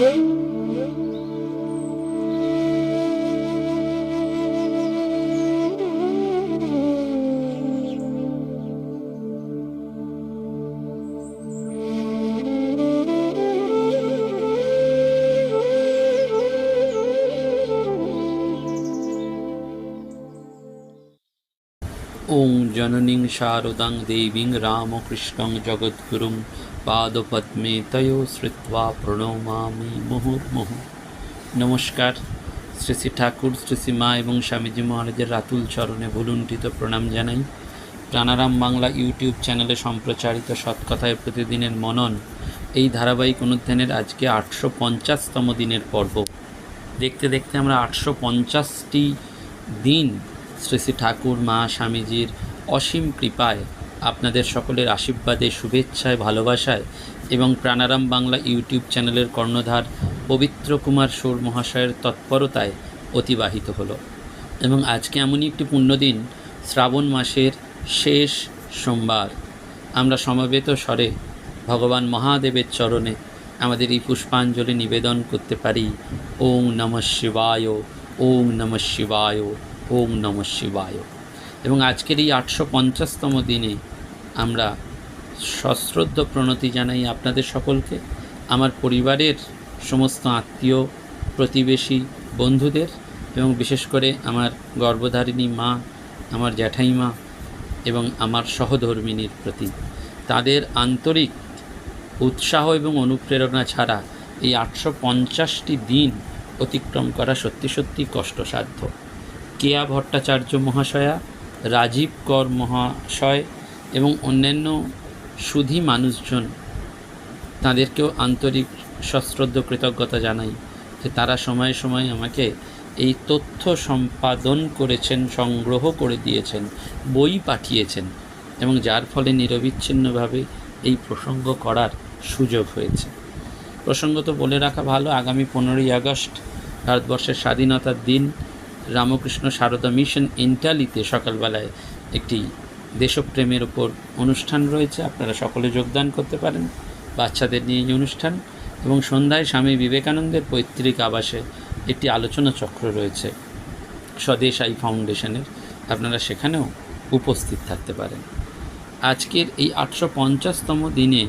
ॐ जननीं शारदां देवीं रामकृष्णं जगद्गुरुं পাদপদ্মে তয়ো শ্রুত্বা প্রণমামি মুহুর্মুহু নমস্কার শ্রী শ্রী ঠাকুর শ্রী শ্রী মা এবং স্বামীজি মহারাজের রাতুল চরণে ভুলুণ্ঠিত প্রণাম জানাই। প্রাণারাম বাংলা ইউটিউব চ্যানেলে সম্প্রচারিত সৎকথায় প্রতিদিনের মনন, এই ধারাবাহিক অনুধ্যানের আজকে আটশো পঞ্চাশতম দিনের পর্ব। দেখতে দেখতে আমরা আটশো পঞ্চাশটি দিন শ্রী শ্রী ঠাকুর, মা, স্বামীজির অসীম কৃপায় আপনাদের সকলের আশীর্বাদে, শুভেচ্ছায়, ভালোবাসায় এবং প্রাণারাম বাংলা ইউটিউব চ্যানেলের কর্ণধার পবিত্র কুমার সুর মহাশয়ের তৎপরতায় অতিবাহিত হলো। এবং আজকে এমনই একটি পুণ্যদিন, শ্রাবণ মাসের শেষ সোমবার। আমরা সমবেত স্বরে ভগবান মহাদেবের চরণে আমাদের এই পুষ্পাঞ্জলি নিবেদন করতে পারি। ওং নম শিবায় ওং নম শিবায় ওং নম শিবায়। এবং আজকের এই আটশো পঞ্চাশতম দিনে আমরা সশ্রদ্ধ প্রণতি জানাই আপনাদের সকলকে, আমার পরিবারের সমস্ত আত্মীয়, প্রতিবেশী, বন্ধুদের এবং বিশেষ করে আমার গর্ভধারিণী মা, আমার জ্যাঠাইমা এবং আমার সহধর্মিনীর প্রতি। তাদের আন্তরিক উৎসাহ এবং অনুপ্রেরণা ছাড়া এই আটশো পঞ্চাশটি দিন অতিক্রম করা সত্যি সত্যি কষ্টসাধ্য। কেয়া ভট্টাচার্য মহাশয়া রাজীব কর মহাশয় এবং অন্যান্য সুধী মানুষজন তাদেরকেও আন্তরিক সশ্রদ্ধ কৃতজ্ঞতা জানাই যে তারা সময়ে সময়ে আমাকে এই তথ্য সম্পাদন করেছেন, সংগ্রহ করে দিয়েছেন, বই পাঠিয়েছেন এবং যার ফলে নিরবিচ্ছিন্নভাবে এই প্রসঙ্গ করার সুযোগ হয়েছে। প্রসঙ্গত বলে রাখা ভালো, আগামী পনেরোই আগস্ট, ভারতবর্ষের স্বাধীনতার দিন। রামকৃষ্ণ সারদা মিশন ইন্টালিতে সকালবেলায় একটি দেশপ্রেমের ওপর অনুষ্ঠান রয়েছে। আপনারা সকলে যোগদান করতে পারেন। বাচ্চাদের নিয়ে এই অনুষ্ঠান এবং সন্ধ্যায় স্বামী বিবেকানন্দের পৈতৃক আবাসে একটি আলোচনা চক্র রয়েছে। স্বদেশ আই ফাউন্ডেশনের। আপনারা সেখানেও উপস্থিত থাকতে পারেন। আজকের এই আটশো পঞ্চাশতম দিনে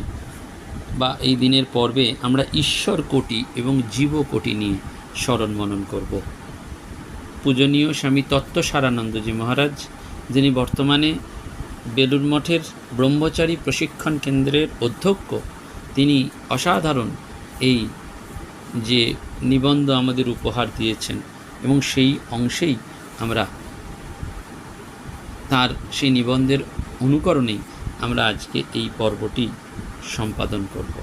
বা এই দিনের পর্বে আমরা ঈশ্বর কোটি এবং জীব কোটি নিয়ে স্মরণ মনন করব। পূজনীয় স্বামী তত্ত্ব সারানন্দজি মহারাজ, যিনি বর্তমানে বেলুর মঠের ব্রহ্মচারী প্রশিক্ষণ কেন্দ্রের অধ্যক্ষ, তিনি অসাধারণ এই যে নিবন্ধ আমাদের উপহার দিয়েছেন এবং সেই অংশেই আমরা তার সেই নিবন্ধের অনুকরণেই আমরা আজকে এই পর্বটি সম্পাদন করব।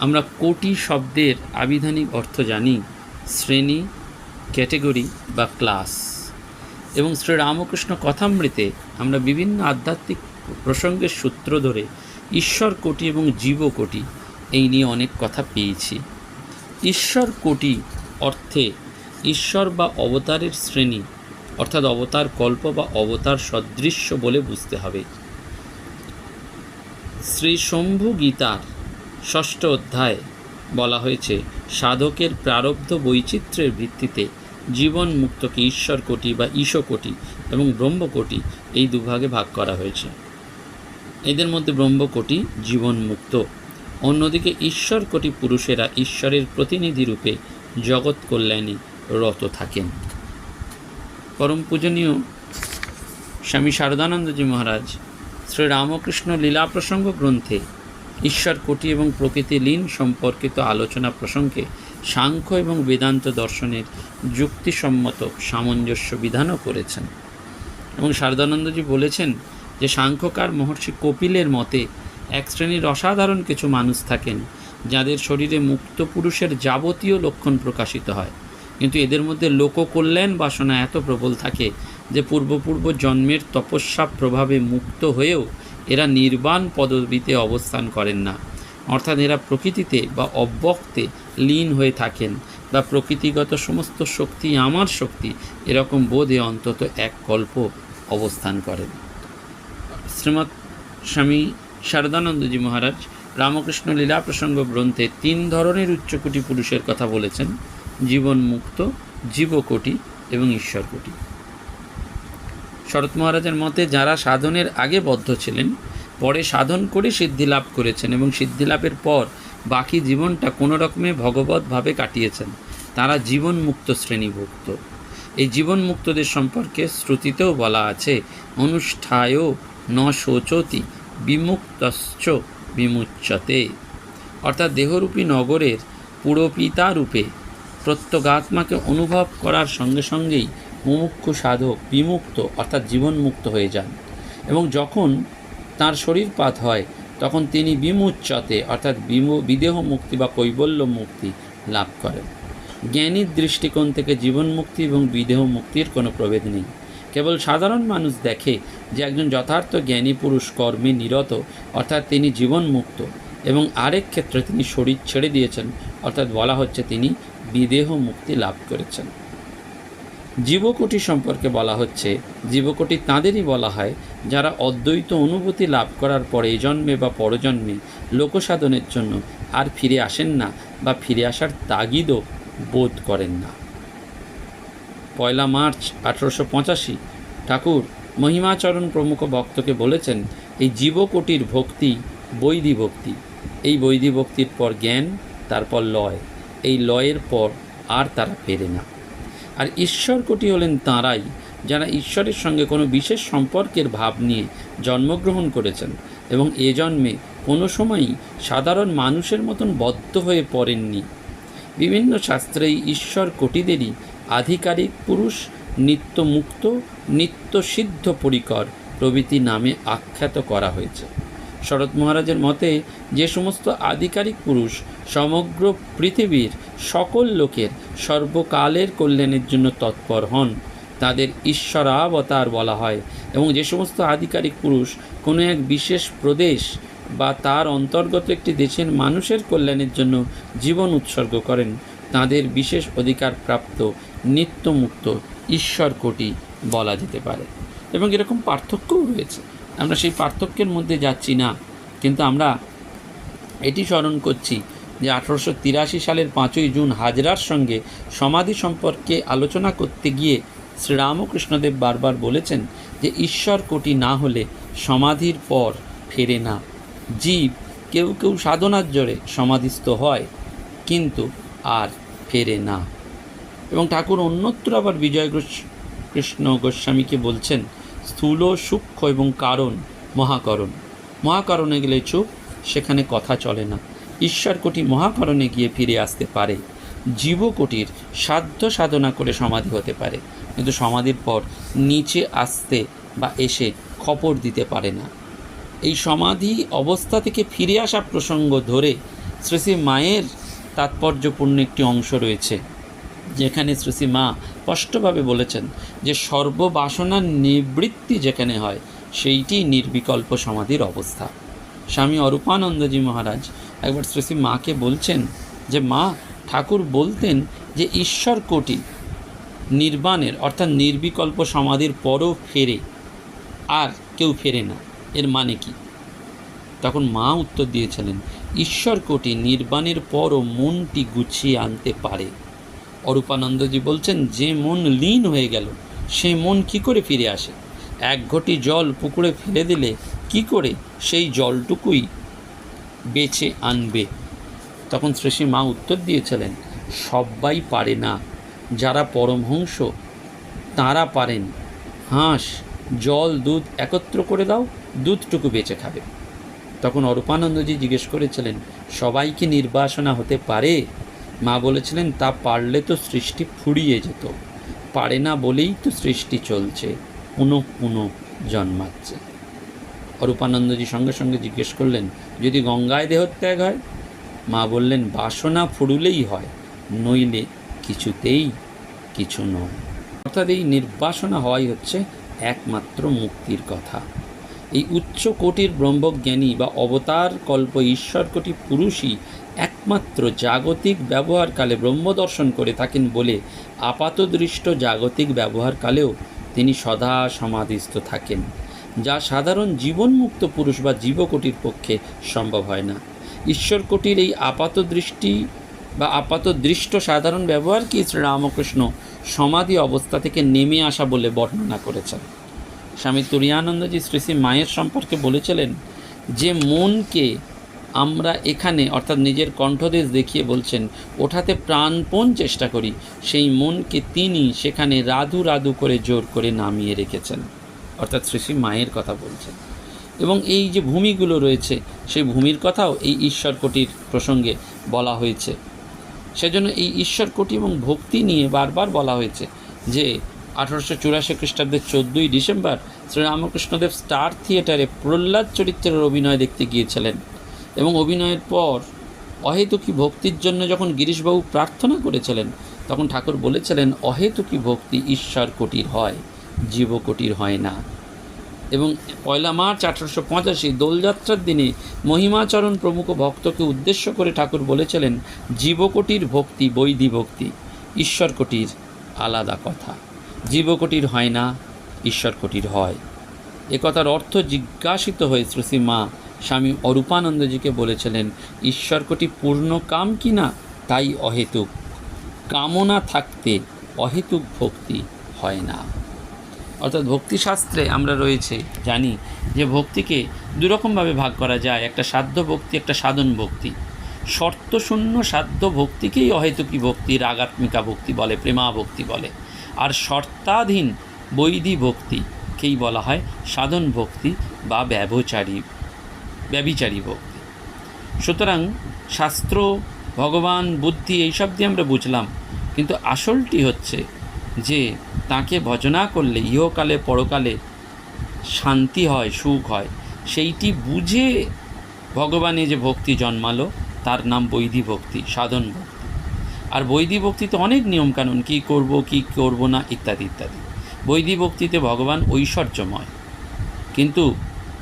আমরা কোটি শব্দের আবিধানিক অর্থ জানি, শ্রেণি ক্যাটেগরি বা ক্লাস। এবং শ্রী রামকৃষ্ণ কথামৃতে আমরা বিভিন্ন আধ্যাত্মিক প্রসঙ্গের সূত্র ধরে ঈশ্বর কোটি এবং জীব কোটি এই নিয়ে অনেক কথা পেয়েছি। ঈশ্বর কোটি অর্থে ঈশ্বর বা অবতারের শ্রেণি, অর্থাৎ অবতার কল্প বা অবতার সদৃশ্য বলে বুঝতে হবে। শ্রী শম্ভু গীতার ষষ্ঠ অধ্যায় বলা হয়েছে, সাধকের প্রারব্ধ বৈচিত্র্যের ভিত্তিতে জীবন মুক্তকে ঈশ্বর কোটি বা ঈশকোটি এবং ব্রহ্মকোটি এই দুভাগে ভাগ করা হয়েছে। এদের মধ্যে ব্রহ্মকোটি জীবন মুক্ত অন্যদিকে ঈশ্বর কোটি পুরুষেরা ঈশ্বরের প্রতিনিধি রূপে জগৎ কল্যাণে রত থাকেন। পরম পূজনীয় স্বামী শারদানন্দজি মহারাজ শ্রী রামকৃষ্ণ লীলা প্রসঙ্গ গ্রন্থে ঈশ্বর কোটি এবং প্রকৃতি লীন সম্পর্কিত আলোচনা প্রসঙ্গে সাংখ্য এবং বেদান্ত দর্শনের যুক্তিসম্মত সামঞ্জস্য বিধানও করেছেন। এবং শারদানন্দজি বলেছেন যে সাংখ্যকার মহর্ষি কপিলের মতে, এক শ্রেণির অসাধারণ কিছু মানুষ থাকেন যাদের শরীরে মুক্ত পুরুষের যাবতীয় লক্ষণ প্রকাশিত হয়। কিন্তু এদের মধ্যে লোককল্যাণ বাসনা এত প্রবল থাকে যে পূর্বপূর্ব জন্মের তপস্যা প্রভাবে মুক্ত হয়েও এরা নির্বাণ পদবিতে অবস্থান করেন না। অর্থাৎ এরা প্রকৃতিতে বা অব্যক্তে লীন হয়ে থাকেন বা প্রকৃতিগত সমস্ত শক্তি আমার শক্তি, এরকম বোধে অন্তত এক কল্প অবস্থান করেন। শ্রীমৎ স্বামী শারদানন্দজি মহারাজ রামকৃষ্ণ লীলা প্রসঙ্গ গ্রন্থে তিন ধরনের উচ্চকোটি পুরুষের কথা বলেছেন, জীবন মুক্ত, জীবকোটি এবং ঈশ্বরকোটি। শরৎ মহারাজের মতে যারা সাধনের আগে বদ্ধ ছিলেন, পরে সাধন করে সিদ্ধি লাভ করেছেন এবং সিদ্ধি লাভের পর বাকি জীবনটা কোনো রকমে ভগবতভাবে কাটিয়েছেন। তারা জীবন মুক্ত শ্রেণীভুক্ত। এই জীবন মুক্তদের সম্পর্কে শ্রুতিতেও বলা আছে, অনুষ্ঠায় ন শোচতি বিমুক্তশ্চ বিমুচ্যতে। অর্থাৎ দেহরূপী নগরের পুরপিতা রূপে প্রত্যগাত্মাকে অনুভব করার সঙ্গে সঙ্গেই মুমুক্ষু সাধক বিমুক্ত, অর্থাৎ জীবনমুক্ত হয়ে যান। এবং যখন তার শরীরপাত হয় তখন তিনি বিমুচ্চতে অর্থাৎ বিদেহ মুক্তি বা কৈবল্য মুক্তি লাভ করেন। জ্ঞানীর দৃষ্টিকোণ থেকে জীবন মুক্তি এবং বিদেহ মুক্তির কোনো প্রভেদ নেই। কেবল সাধারণ মানুষ দেখে যে একজন যথার্থ জ্ঞানী পুরুষ কর্মে নিরত, অর্থাৎ তিনি জীবন মুক্ত এবং আরেক ক্ষেত্রে তিনি শরীর ছেড়ে দিয়েছেন, অর্থাৎ বলা হচ্ছে তিনি বিদেহ মুক্তি লাভ করেছেন। জীবকোটি সম্পর্কে বলা হচ্ছে, জীবকোটি তাঁদেরই বলা হয়, যারা অদ্বৈত অনুভূতি লাভ করার পরে জন্মে বা পরজন্মে লোকসাধনের জন্য আর ফিরে আসেন না বা ফিরে আসার তাগিদও বোধ করেন না। পয়লা মার্চ আঠেরোশো পঁচাশি, ঠাকুর মহিমাচরণ প্রমুখ ভক্তকে বলেছেন, এই জীবকোটির ভক্তি বৈধি ভক্তি। এই বৈধি ভক্তির পর জ্ঞান, তারপর লয়। এই লয়ের পর আর তারা ফেরে না। আর ঈশ্বর কোটি হলেন তাঁরাই যারা ঈশ্বরের সঙ্গে কোনো বিশেষ সম্পর্কের ভাব নিয়ে জন্মগ্রহণ করেছেন এবং এ জন্মে কোনো সময়ই সাধারণ মানুষের মতন বদ্ধ হয়ে পড়েননি। বিভিন্ন শাস্ত্রেই ঈশ্বর কোটিদেরই আধিকারিক, পুরুষ, নিত্যমুক্ত, নিত্যসিদ্ধ পরিকর প্রভৃতি নামে আখ্যাত করা হয়েছে। শরৎ মহারাজের মতে, যে সমস্ত আধিকারিক পুরুষ সমগ্র পৃথিবীর সকল লোকের সর্বকালের কল্যাণের জন্য তৎপর হন। তাদের ঈশ্বরাবতার বলা হয় এবং যে সমস্ত আধিকারিক পুরুষ কোনো এক বিশেষ প্রদেশ বা তার অন্তর্গত একটি দেশের মানুষের কল্যাণের জন্য জীবন উৎসর্গ করেন। তাদের বিশেষ অধিকার প্রাপ্ত নিত্যমুক্ত ঈশ্বর কোটি বলা যেতে পারে। এবং এরকম পার্থক্যও রয়েছে। আমরা সেই পার্থক্যের মধ্যে যাচ্ছি না, কিন্তু আমরা এটি স্মরণ করছি যে আঠারোশো তিরাশি সালের পাঁচই জুন হাজরার সঙ্গে সমাধি সম্পর্কে আলোচনা করতে গিয়ে শ্রীরামকৃষ্ণদেব বারবার বলেছেন যে ঈশ্বর কোটি না হলে সমাধির পর ফেরে না। জীব কেউ কেউ সাধনার জোরে সমাধিস্থ হয়, কিন্তু আর ফেরে না। এবং ঠাকুর অন্যত্র আবার বিজয় কৃষ্ণ গোস্বামীকে বলছেন, স্থূল, সূক্ষ্ম এবং কারণ মহাকরণ। মহাকরণে গেলে চুপ, সেখানে কথা চলে না। ঈশ্বর কোটি মহাকরণে গিয়ে ফিরে আসতে পারে। জীবকোটির সাধ্য সাধনা করে সমাধি হতে পারে। কিন্তু সমাধির পর নিচে আসতে বা এসে খপর দিতে পারে না। এই সমাধি অবস্থা থেকে ফিরে আসা প্রসঙ্গ ধরে শ্রী মায়ের তাৎপর্যপূর্ণ একটি অংশ রয়েছে, যেখানে শ্রী মা স্পষ্টভাবে বলেছেন যে সর্ববাসনার নিবৃত্তি যেখানে হয়, সেইটি নির্বিকল্প সমাধির অবস্থা। স্বামী অরূপানন্দজি মহারাজ একবার শ্রী মাকে বলছেন যে, মা, ঠাকুর বলতেন যে ঈশ্বর কোটি নির্বাণের অর্থাৎ নির্বিকল্প সমাধির পরও ফেরে আর কেউ ফেরে না। এর মানে কি? তখন মা উত্তর দিয়েছিলেন, ঈশ্বর কোটি নির্বাণের পরও মনটি গুছিয়ে আনতে পারে। অরূপানন্দজি বলছেন, যে মন লীন হয়ে গেল, সে মন কি করে ফিরে আসে? এক ঘটি জল পুকুরে ফেলে দিলে কি করে সেই জলটুকুই বেছে আনবে? তখন শ্রেষী মা উত্তর দিয়েছিলেন সবাই পারে না। যারা পরমহংস, তারা পারেন। হাঁস, জল, দুধ একত্র করে দাও, দুধটুকু বেঁচে খাবে। তখন অরূপানন্দজি জিজ্ঞেস করেছিলেন, সবাই কি নির্বাসনা হতে পারে? মা বলেছিলেন, তা পারলে তো সৃষ্টি ফুরিয়ে যেত। পারে না বলেই তো সৃষ্টি চলছে। পুনঃ পুনঃ জন্মাচ্ছে। অরূপানন্দজি সঙ্গে সঙ্গে জিজ্ঞেস করলেন, যদি গঙ্গায় দেহত্যাগ হয়? মা বললেন, বাসনা ফুরুলেই হয়, নইলে কিছুতেই কিছু নয়। অর্থাৎ এই নির্বাসনা হওয়াই হচ্ছে একমাত্র মুক্তির কথা। এই উচ্চ কোটির ব্রহ্মজ্ঞানী বা অবতার কল্প ঈশ্বর কোটি পুরুষই একমাত্র জাগতিক ব্যবহারকালে ব্রহ্মদর্শন করে থাকেন বলে আপাতদৃষ্ট জাগতিক ব্যবহারকালেও তিনি সদা সমাধিস্থ থাকেন, যা সাধারণ জীবনমুক্ত পুরুষ বা জীবকোটির পক্ষে সম্ভব হয় না। ঈশ্বর কোটির এই আপাত দৃষ্টি বা আপাত দৃষ্ট সাধারণ ব্যবহার কি শ্রীরামকৃষ্ণ সমাধি অবস্থা থেকে নেমে আসা বলে বর্ণনা করেছেন? স্বামী তুরিয়ানন্দজি শ্রী শ্রী মায়ের সম্পর্কে বলেছিলেন যে মনকে আমরা এখানে অর্থাৎ নিজের কণ্ঠদেশ দেখিয়ে বলছেন, ওঠাতে প্রাণপণ চেষ্টা করি। সেই মনকে তিনি সেখানে রাধু রাধু করে জোর করে নামিয়ে রেখেছেন। অর্থাৎ শ্রী মায়ের কথা বলছেন। এবং এই যে ভূমিগুলো রয়েছে, সেই ভূমির কথাও এই ঈশ্বর কোটির প্রসঙ্গে বলা হয়েছে। সেজন্য এই ঈশ্বর কোটি এবং ভক্তি নিয়ে বারবার বলা হয়েছে যে, আঠারোশো চুরাশি খ্রিস্টাব্দের চোদ্দোই ডিসেম্বর শ্রীরামকৃষ্ণদেব স্টার থিয়েটারে প্রহ্লাদ চরিত্রের অভিনয় দেখতে গিয়েছিলেন। এবং অভিনয়ের পর অহেতুকি ভক্তির জন্য যখন গিরিশবাবু প্রার্থনা করেছিলেন, তখন ঠাকুর বলেছিলেন, অহেতুকি ভক্তি ঈশ্বর কোটির হয় জীবকোটির হয় না। এবং পয়লা মার্চ আঠারোশো পঁচাশি দোলযাত্রার দিনে মহিমাচরণ প্রমুখ ভক্তকে উদ্দেশ্য করে ঠাকুর বলেছিলেন জীবকোটির ভক্তি, বৈধি ভক্তি, ঈশ্বর কোটির আলাদা কথা। জীবকোটির হয় না, ঈশ্বর কোটির হয়। একথার অর্থ জিজ্ঞাসিত হয়ে শ্রী মা স্বামী অরূপানন্দজিকে বলেছিলেন, ঈশ্বর কোটি পূর্ণ কাম কি না, তাই অহেতুক। কামনা থাকতে অহেতুক ভক্তি হয় না। অর্থাৎ ভক্তিশাস্ত্রে আমরা রয়েছে, জানি যে ভক্তিকে দুরকমভাবে ভাগ করা যায়। একটা সাধ্য ভক্তি, একটা সাধন ভক্তি। শর্তশূন্য সাধ্য ভক্তিকেই অহেতুকী ভক্তি, রাগাত্মিকা ভক্তি বলে, প্রেমা ভক্তি বলে। আর শর্তাধীন বৈধি ভক্তিকেই বলা হয় সাধন ভক্তি বা ব্যবচারী ব্যবিচারী ভক্তি সুতরাং শাস্ত্র, ভগবান, বুদ্ধি এইসব দিয়ে আমরা বুঝলাম। কিন্তু আসলটি হচ্ছে যে তাকে ভজনা করলে, ইহকালে, পরকালে শান্তি হয়, সুখ হয়, সেইটি বুঝে ভগবানে যে ভক্তি জন্মালো, তার নাম বৈধি ভক্তি, সাধন ভক্তি। আর বৈধি ভক্তিতে অনেক নিয়মকানুন, কী করব, কি করব না, ইত্যাদি ইত্যাদি। বৈধি ভক্তিতে ভগবান ঐশ্বর্যময়। কিন্তু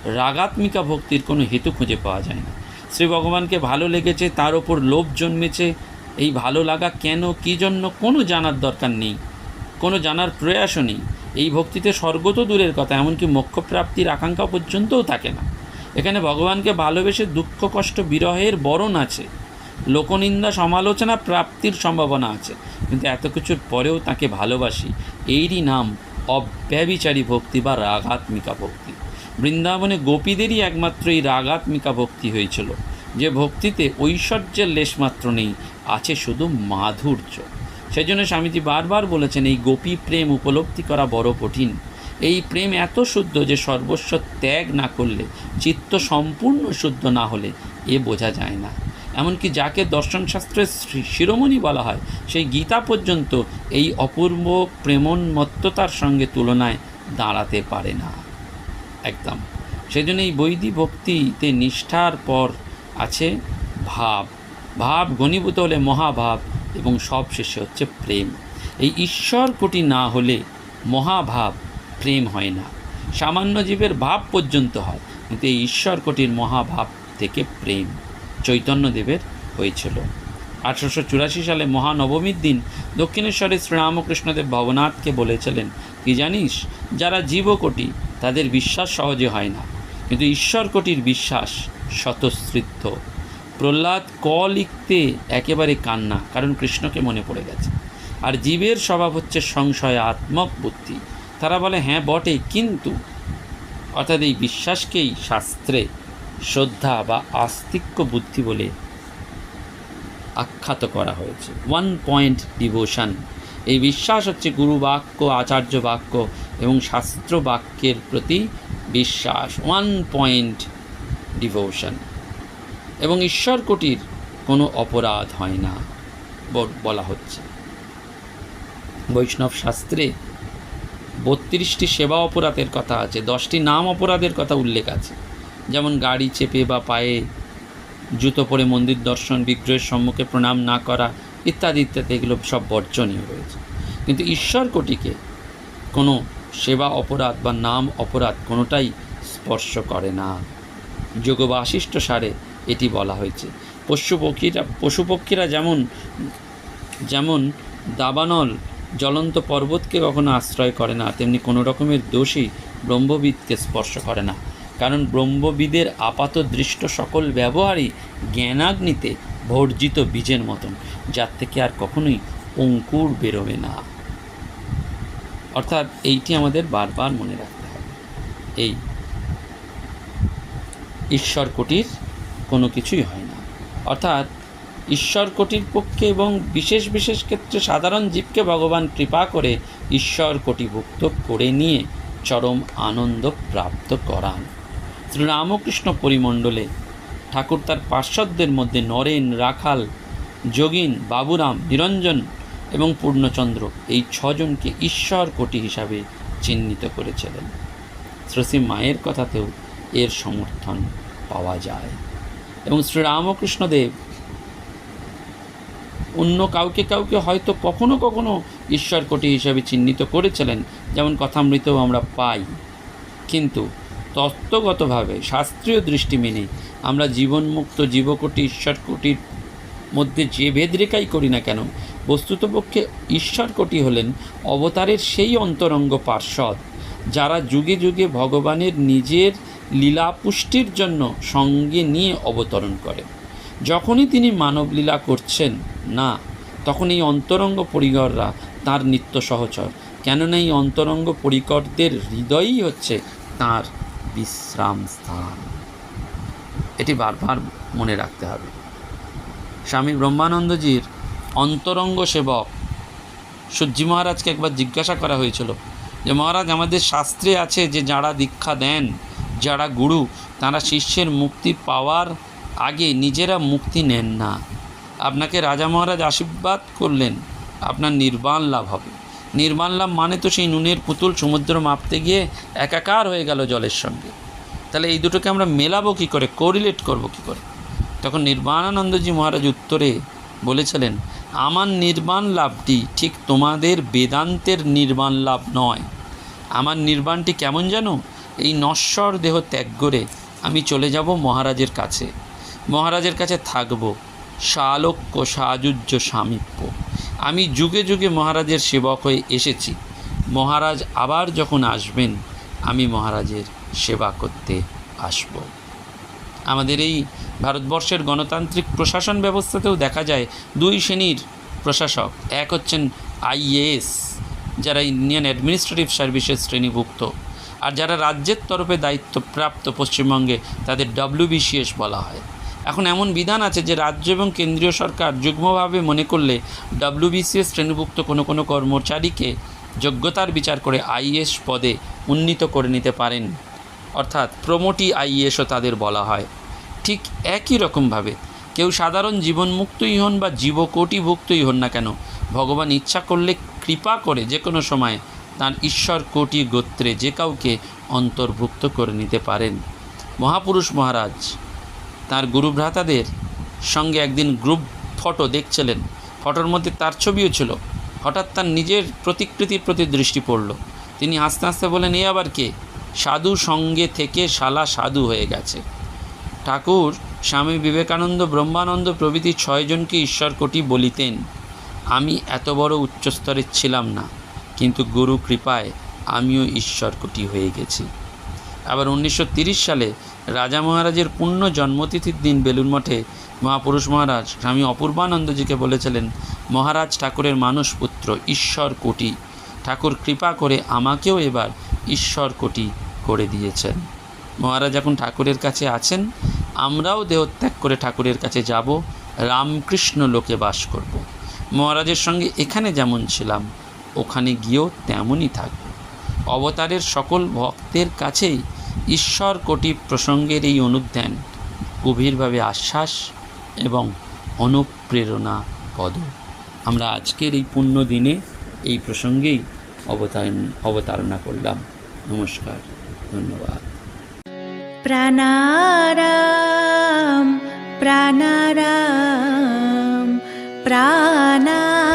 রাগাত্মিকা ভক্তির কোনো হেতু খুঁজে পাওয়া যায় না। শ্রী ভগবানকে ভালো লেগেছে, তার ওপর লোভ জন্মেছে। এই ভালো লাগা কেন, কী জন্য, কোনো জানার দরকার নেই, কোনো জানার প্রয়াসও নেই। এই ভক্তিতে স্বর্গ তো দূরের কথা, এমনকি মোক্ষপ্রাপ্তির আকাঙ্ক্ষা পর্যন্তও থাকে না। এখানে ভগবানকে ভালোবেসে দুঃখ, কষ্ট, বিরহের বরণ আছে। লোকনিন্দা, সমালোচনা প্রাপ্তির সম্ভাবনা আছে। কিন্তু এত কিছুর পরেও তাকে ভালোবাসি। এরই নাম, অব্যবিচারী ভক্তি বা রাগাত্মিকা ভক্তি। বৃন্দাবনে গোপীদেরই একমাত্র এই রাগাত্মিকা ভক্তি হয়েছিল। যে ভক্তিতে ঐশ্বর্যের লেশমাত্র নেই, আছে শুধু মাধুর্য। সেই জন্য স্বামীজি বারবার বলেছেন, এই গোপী প্রেম উপলব্ধি করা বড় কঠিন। এই প্রেম এত শুদ্ধ যে সর্বস্ব ত্যাগ না করলে, চিত্ত সম্পূর্ণ শুদ্ধ না হলে এ বোঝা যায় না। এমনকি যাকে দর্শনশাস্ত্রের শিরোমণি বলা হয়, সেই গীতা পর্যন্ত এই অপূর্ব প্রেমোন্মত্ততার সঙ্গে তুলনায় দাঁড়াতে পারে না। একদম। সেই জন্য এই বৈধি ভক্তিতে নিষ্ঠার পর আছে ভাব। ভাব ঘনীভূত হলে মহাভাব এবং সব শেষে হচ্ছে প্রেম। এই ঈশ্বর কোটি না হলে মহাভাব প্রেম হয় না। সামান্য জীবের ভাব পর্যন্ত হয়, কিন্তু এই ঈশ্বর কোটির মহাভাব থেকে প্রেম চৈতন্যদেবের হয়েছিল। আঠারোশো চুরাশি সালে মহানবমীর দিন দক্ষিণেশ্বরে শ্রীরামকৃষ্ণদেব ভবনাথকে বলেছিলেন কি জানিস? যারা জীবকোটি, তাদের বিশ্বাস সহজে হয় না। কিন্তু ঈশ্বর কোটির বিশ্বাস স্বতঃস্ফৃত প্রহ্লাদ ক লিখতে একেবারে কান্না, কারণ কৃষ্ণকে মনে পড়ে গেছে। আর জীবের স্বভাব হচ্ছে সংশয়াত্মক বুদ্ধি। তারা বলে হ্যাঁ বটে, কিন্তু অর্থাৎ এই বিশ্বাসকেই শাস্ত্রে শ্রদ্ধা বা আস্তিক্য বুদ্ধি বলে আখ্যাত করা হয়েছে। One point devotion. এই বিশ্বাস হচ্ছে গুরু বাক্য, আচার্য বাক্য এবং শাস্ত্র বাক্যের প্রতি বিশ্বাস ওয়ান পয়েন্ট ডিভোশন এবং ঈশ্বর কোটির কোনো অপরাধ হয় না বলা হচ্ছে। বৈষ্ণব শাস্ত্রে বত্রিশটি সেবা অপরাধের কথা আছে, দশটি নাম অপরাধের কথা উল্লেখ আছে। যেমন গাড়ি চেপে বা পায়ে জুতো পরে মন্দির দর্শন, বিগ্রহের সম্মুখে প্রণাম না করা ইত্যাদি ইত্যাদি, এগুলো সব বর্জনীয় রয়েছে। কিন্তু ঈশ্বর কোটিকে কোনো সেবা অপরাধ বা নাম অপরাধ কোনোটাই স্পর্শ করে না। যোগ সারে এটি বলা হয়েছে। পশু পক্ষীরা পশু পক্ষীরা যেমন যেমন দাবানল জ্বলন্ত পর্বতকে কখনো আশ্রয় করে না, তেমনি কোনো রকমের দোষী ব্রহ্মবিদকে স্পর্শ করে না। কারণ ব্রহ্মবিদের আপাত দৃষ্ট সকল ব্যবহারই জ্ঞানাগ্নিতে ভর্জিত বীজের মতন, যার থেকে আর কখনোই অঙ্কুর বেরোবে না। অর্থাৎ এইটি আমাদের বারবার মনে রাখতে হবে। এই ঈশ্বর কোটির কোনো কিছুই হয় না। অর্থাৎ ঈশ্বর কোটির পক্ষে এবং বিশেষ বিশেষ ক্ষেত্রে সাধারণ জীবকে ভগবান কৃপা করে ঈশ্বর কোটিভুক্ত করে নিয়ে চরম আনন্দ প্রাপ্ত করান। শ্রীরামকৃষ্ণ পরিমণ্ডলে ঠাকুর তার পার্শ্বদের মধ্যে নরেন, রাখাল, যোগিন, বাবুরাম, নিরঞ্জন এবং পূর্ণচন্দ্র এই ছজনকে ঈশ্বর কোটি হিসাবে চিহ্নিত করেছিলেন। শ্রী মায়ের কথাতেও এর সমর্থন পাওয়া যায়। এবং শ্রীরামকৃষ্ণদেব অন্য কাউকে কাউকে হয়তো কখনো কখনো ঈশ্বর কোটি হিসাবে চিহ্নিত করেছিলেন, যেমন কথামৃতও আমরা পাই। কিন্তু তত্ত্বগতভাবে শাস্ত্রীয় দৃষ্টি মেনে আমরা জীবনমুক্ত, জীবকোটি ঈশ্বর কোটির মধ্যে যে ভেদরেখাই করি না কেন বস্তুতপক্ষে ঈশ্বর কোটি হলেন অবতারের সেই অন্তরঙ্গ পার্শ্বদ, যারা যুগে যুগে ভগবানের নিজের লীলা পুষ্টির জন্য সঙ্গে নিয়ে অবতরণ করেন যখনই তিনি মানবলীলা করছেন, না, তখন এই অন্তরঙ্গ পরিকররা তার নিত্য সহচর। কেননা এই অন্তরঙ্গ পরিকরদের হৃদয়ই হচ্ছে তার বিশ্রাম স্থান এটি বারবার মনে রাখতে হবে। স্বামী ব্রহ্মানন্দজির অন্তরঙ্গ সেবক সূর্যি মহারাজকে একবার জিজ্ঞাসা করা হয়েছিল যে, মহারাজ, আমাদের শাস্ত্রে আছে যে, যারা দীক্ষা দেন, যারা গুরু, তারা শিষ্যের মুক্তি পাওয়ার আগে নিজেরা মুক্তি নেন না। আপনাকে রাজা মহারাজ আশীর্বাদ করলেন। আপনার নির্বাণ লাভ হবে। নির্বাণ লাভ মানে তো সেই নুনের পুতুল সমুদ্র মাপতে গিয়ে একাকার হয়ে গেল জলের সঙ্গে। তাহলে এই দুটোকে আমরা মেলাবো কী করে? কোরিলেট করব কী করে? তখন নির্বাণানন্দজি মহারাজ উত্তরে বলেছিলেন, আমার নির্মাণ লাভটি ঠিক তোমাদের বেদান্তের নির্মাণ লাভ নয়। আমার নির্বাণটি কেমন জানো? এই নশ্বর দেহ ত্যাগ করে আমি চলে যাব মহারাজের কাছে। মহারাজের কাছে থাকব শালক্য সাজুজ্য সামীপ্য। আমি যুগে যুগে মহারাজের সেবক হয়ে এসেছি। মহারাজ আবার যখন আসবেন, আমি মহারাজের সেবা করতে আসব। আমাদের এই ভারতবর্ষের গণতান্ত্রিক প্রশাসন ব্যবস্থাতেও দেখা যায়, দুই শ্রেণির প্রশাসক, এক হচ্ছেন আইএএস যারা ইন্ডিয়ান অ্যাডমিনিস্ট্রেটিভ সার্ভিসের শ্রেণীভুক্ত, আর যারা রাজ্যের তরফে দায়িত্বপ্রাপ্ত পশ্চিমবঙ্গে তাদের ডব্লিউবিসিএস বলা হয়। এখন এমন বিধান আছে যে রাজ্য এবং কেন্দ্রীয় সরকার যুগ্মভাবে মনে করলে ডব্লিউবিসিএস শ্রেণীভুক্ত কোনো কোনো কর্মচারীকে যোগ্যতার বিচার করে আইএস পদে উন্নীত করে নিতে পারেন। অর্থাৎ প্রমোটি আইএসও তাদের বলা হয়। ঠিক একই রকমভাবে কেউ সাধারণ জীবনমুক্তই হন বা জীবকোটিভুক্তই হন না কেন, ভগবান ইচ্ছা করলে কৃপা করে যে কোনো সময় তার ঈশ্বর কোটি গোত্রে যে কাউকে অন্তর্ভুক্ত করে নিতে পারেন। মহাপুরুষ মহারাজ তার গুরুভ্রাতাদের সঙ্গে একদিন গ্রুপ ফটো দেখছিলেন। ফটোর মধ্যে তার ছবিও ছিল। হঠাৎ তার নিজের প্রতিকৃতির প্রতি দৃষ্টি পড়ল। তিনি আস্তে আস্তে বলেন এ আবার কে? সাধু সঙ্গে থেকে শালা সাধু হয়ে গেছে। ঠাকুর, স্বামী বিবেকানন্দ ব্রহ্মানন্দ প্রভৃতি ছয়জনকে ঈশ্বর কোটি বলিতেন। আমি এত বড় উচ্চস্তরের ছিলাম না, কিন্তু গুরু কৃপায় আমিও ঈশ্বর কোটি হয়ে গেছি। আবার উনিশশো সালে রাজা মহারাজের পূর্ণ জন্মতিথির দিন বেলুন মঠে মহাপুরুষ মহারাজ স্বামী অপূর্বানন্দজিকে বলেছিলেন, মহারাজ ঠাকুরের মানুষ পুত্র, ঈশ্বর কোটি। ঠাকুর কৃপা করে আমাকেও এবার ঈশ্বর কোটি করে দিয়েছেন। মহারাজ এখন ঠাকুরের কাছে আছেন। আমরাও দেহত্যাগ করে ঠাকুরের কাছে যাব। রামকৃষ্ণ লোকে বাস করব। মহারাজের সঙ্গে এখানে যেমন ছিলাম, ওখানে গিয়েও তেমনই থাকব। অবতারের সকল ভক্তের কাছেই ঈশ্বর কোটি প্রসঙ্গের এই অনুধ্যান গভীরভাবে আশ্বাস এবং অনুপ্রেরণা পদ। আমরা আজকের এই পুণ্য দিনে এই প্রসঙ্গেই অবতারণ, অবতারণা করলাম। নমস্কার, ধন্যবাদ। প্রাণারাম প্রাণারাম প্রাণারাম।